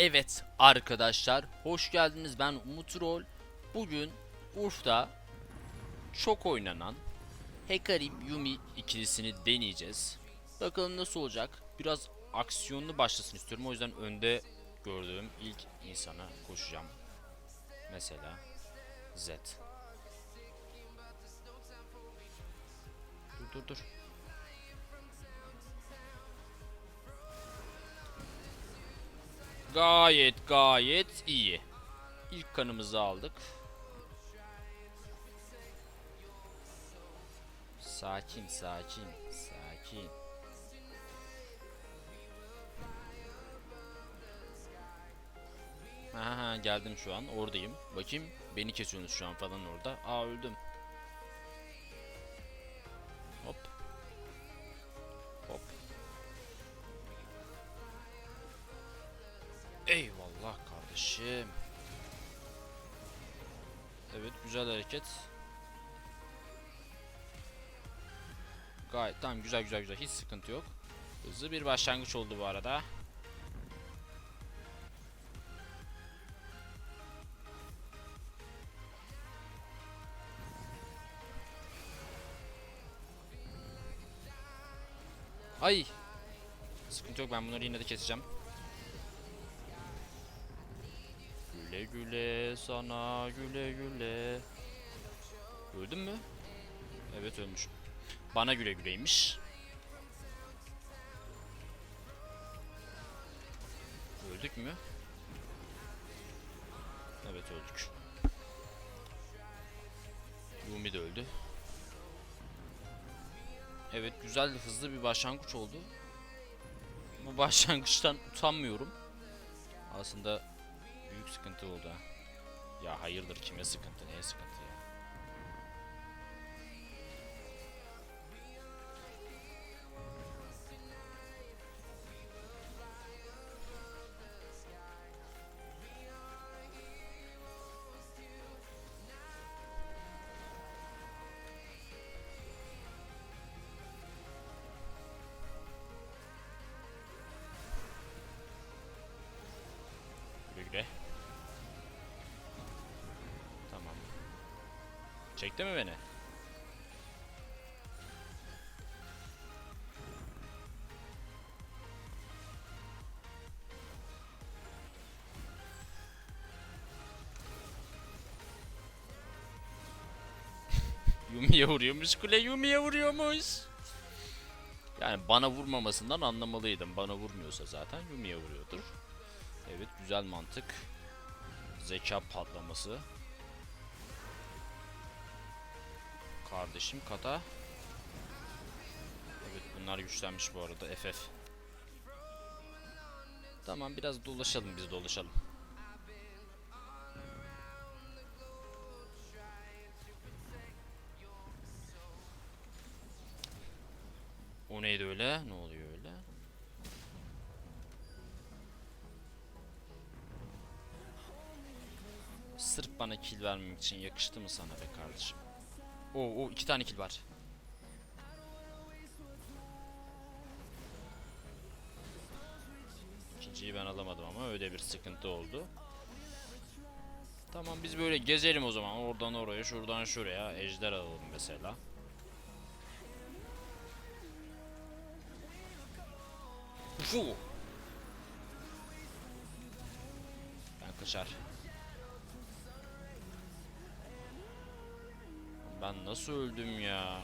Evet arkadaşlar hoş geldiniz ben Umut Rol. Bugün Urf'ta çok oynanan Hekarim Yumi ikilisini deneyeceğiz. Bakalım nasıl olacak. Biraz aksiyonlu başlasın istiyorum. O yüzden önde gördüğüm ilk insana koşacağım. Mesela Z. Dur dur dur. Gayet gayet iyi. İlk kanımızı aldık. Sakin sakin sakin. Aha geldim şu an oradayım. Bakayım beni kesiyorsunuz şu an falan orada. Aa öldüm. Güzel hareket. Gayet tamam güzel güzel güzel hiç sıkıntı yok. Hızlı bir başlangıç oldu bu arada. Ay. Sıkıntı yok ben bunları yine de keseceğim. Güle güle sana güle güle. Öldün mü? Evet ölmüşüm. Bana güle güleymiş. Öldük mü? Evet öldük. Yumi de öldü. Evet güzel hızlı bir başlangıç oldu. Bu başlangıçtan utanmıyorum. Aslında büyük sıkıntı oldu. Ya hayırdır kime sıkıntı neye sıkıntı ya. Güle. Çekti mi beni? Yumi'ye vuruyormuş kule Yumi'ye vuruyormuş. Yani bana vurmamasından anlamalıydım. Bana vurmuyorsa zaten Yumi'ye vuruyordur. Evet güzel mantık. Zeka patlaması. Kardeşim kata. Evet bunlar güçlenmiş bu arada FF. Tamam biraz dolaşalım biz dolaşalım. O neydi öyle? Ne oluyor öyle? Sırf bana kill vermemek için yakıştı mı sana be kardeşim? Oo, o iki tane kill var. İkinciyi ben alamadım ama öyle bir sıkıntı oldu. Tamam biz böyle gezelim o zaman. Oradan oraya, şuradan şuraya. Ejder alalım mesela. Ufu. Ben kaçar. Ben nasıl öldüm ya?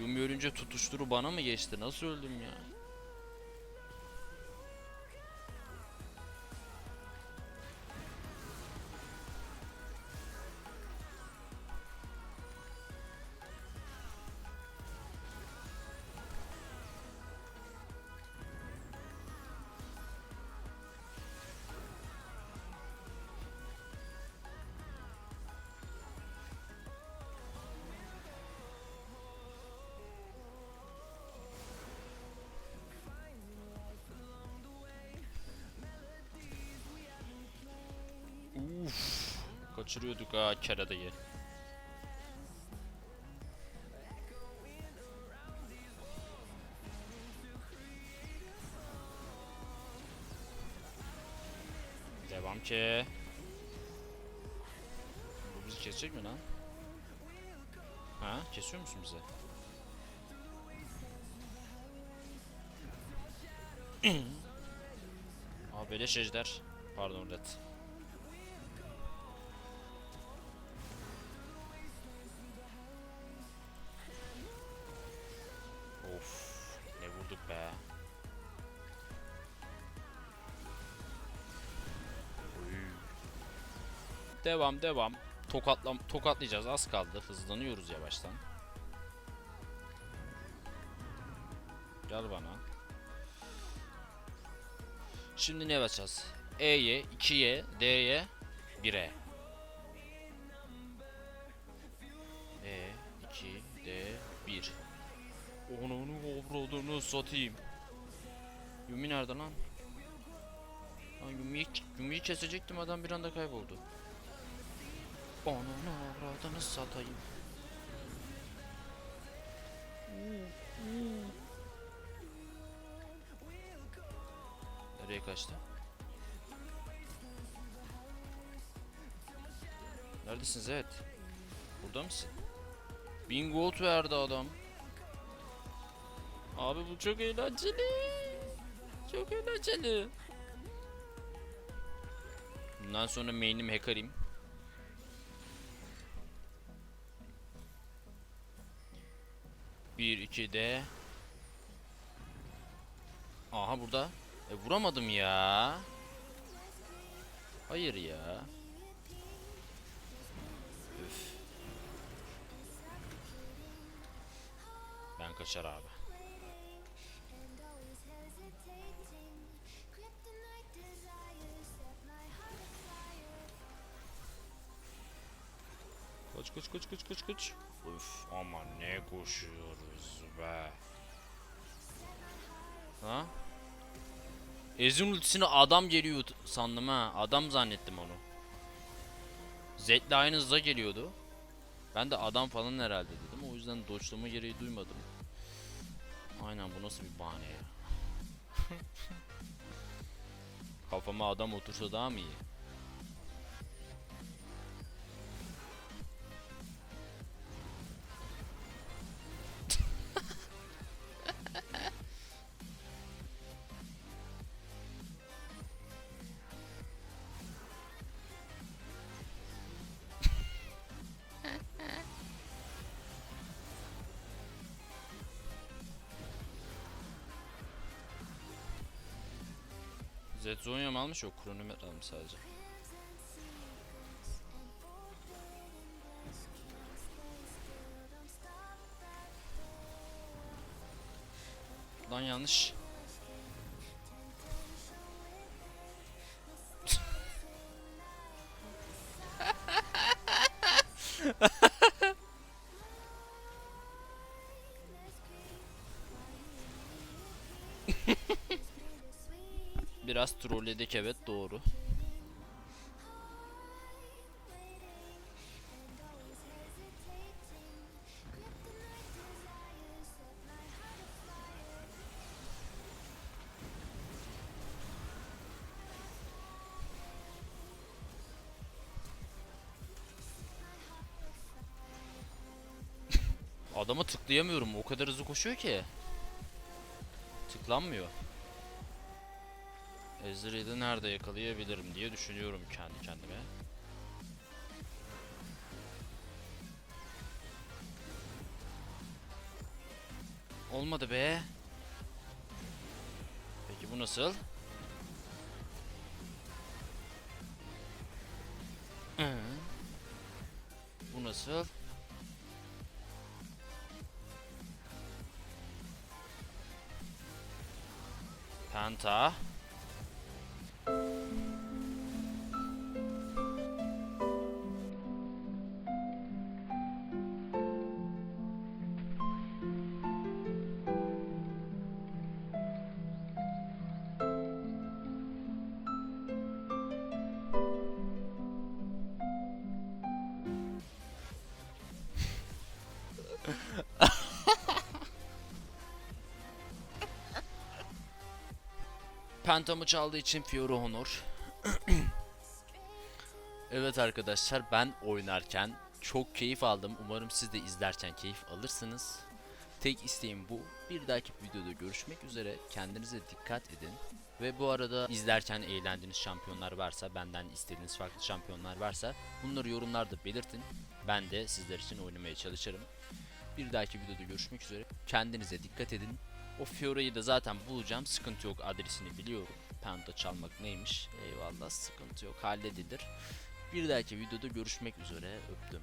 Yumi ölünce tutuşturu bana mı geçti? Nasıl öldüm ya? Kaçırıyorduk ha keradayı. Devam ki. Bu bizi kesecek mi lan? Ha? Kesiyor musun bize? Aa beleş ejder. Pardon red. Devam devam. Tokatlam tokatlayacağız az kaldı. Hızlanıyoruz yavaştan. Gel bana. Şimdi ne basacağız? E'ye, 2'ye, D'ye, 1'e. E, 2, D, 1. Onu onu avradını satayım. Yumi nerede lan? Lan Yumi'yi kesecektim adam bir anda kayboldu. Ananı avradını satayım. Nereye kaçtı? Neredesin Zed? Burada mısın? Bin gold verdi adam. Abi bu çok eğlenceli. Çok eğlenceli. Bundan sonra main'im hacker'im. 1 2 D. Aha burada. E vuramadım ya. Hayır ya. Üf. Ben kaçar abi. Koş koş koş koş koş. Üf ama ne koşuyoruz be. Ha? Ezin ultisine adam geliyor sandım ha. Adam zannettim onu. Zed'le aynı hızda geliyordu. Ben de adam falan herhalde dedim. O yüzden doçlama gereği duymadım. Aynen bu nasıl bir bahane ya. Kafama adam otursa daha mı iyi? Zetzonya mı almış yok kronometre almış sadece. Lan yanlış. Biraz trolledik evet doğru. Adama tıklayamıyorum. O kadar hızlı koşuyor ki. Tıklanmıyor. Ezreal'i de nerede yakalayabilirim diye düşünüyorum kendi kendime. Olmadı be. Peki bu nasıl? Bu nasıl? Penta. Pentamı çaldığı için Fiora Honor. Evet arkadaşlar ben oynarken çok keyif aldım. Umarım siz de izlerken keyif alırsınız. Tek isteğim bu. Bir dahaki videoda görüşmek üzere. Kendinize dikkat edin. Ve bu arada izlerken eğlendiğiniz şampiyonlar varsa, benden istediğiniz farklı şampiyonlar varsa bunları yorumlarda belirtin. Ben de sizler için oynamaya çalışırım. Bir dahaki videoda görüşmek üzere. Kendinize dikkat edin. O Fiora'yı da zaten bulacağım. Sıkıntı yok adresini biliyorum. Penta çalmak neymiş? Eyvallah sıkıntı yok. Halledilir. Bir dahaki videoda görüşmek üzere. Öptüm.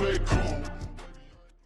Why